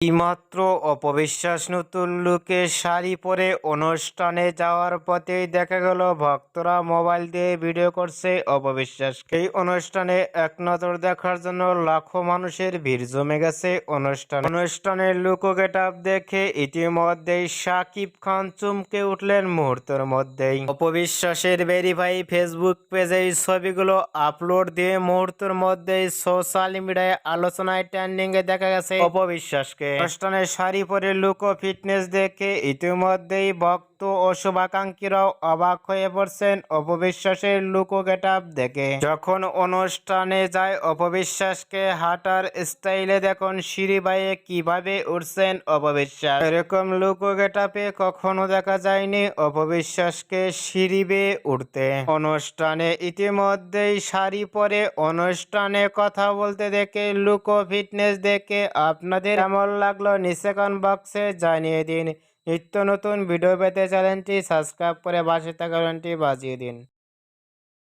এইমাত্র অপবিশ্বাস নতুন লুকে শাড়ি পরে অনুষ্ঠানে যাওয়ার পথেই দেখা গেল, ভক্তরা মোবাইল দিয়ে ভিডিও করছে অপবিশ্বাস এই অনুষ্ঠানে এক নজর দেখার জন্য লাখো মানুষের ভিড় জমে গেছে অনুষ্ঠান। অনুষ্ঠানের লুক গেট দেখে ইতিমধ্যেই সাকিব খান চমকে উঠলেন মুহূর্তের মধ্যেই। অপবিশ্বাসের ভেরিফাই ফেসবুক পেজে এই ছবিগুলো আপলোড দিয়ে মুহূর্তের মধ্যেই সোশ্যাল মিডিয়ায় আলোচনায় ট্রেন্ডিং এ দেখা গেছে। অপবিশ্বাসকে অনুষ্ঠানে শাড়ি পরে লুকো ফিটনেস দেখে ইতিমধ্যেই ভক্ত ও শুভাকাঙ্ক্ষীরাও অবাক হয়ে পড়ছেন অপবিশ্বাসের লুক গেট আপ দেখে। যখন অনুষ্ঠানে যায়, অপবিশ্বাসকে হাঁটার স্টাইলে দেখুন সিঁড়ি বাইয়ে কীভাবে উঠছেন অপবিশ্বাস। এরকম লুক গেট আপে কখনো দেখা যায়নি অপবিশ্বাসকে সিঁড়ি বেয়ে উঠতে। অনুষ্ঠানে ইতিমধ্যেই শাড়ি পরে অনুষ্ঠানে কথা বলতে দেখে, লুক ফিটনেস দেখে আপনাদের কেমন লাগল নিচে বক্সে জানিয়ে দিন। নিত্য নতুন ভিডিও পেতে চ্যানেলটি সাবস্ক্রাইব করে পাশে থাকা ঘন্টি বাজিয়ে দিন।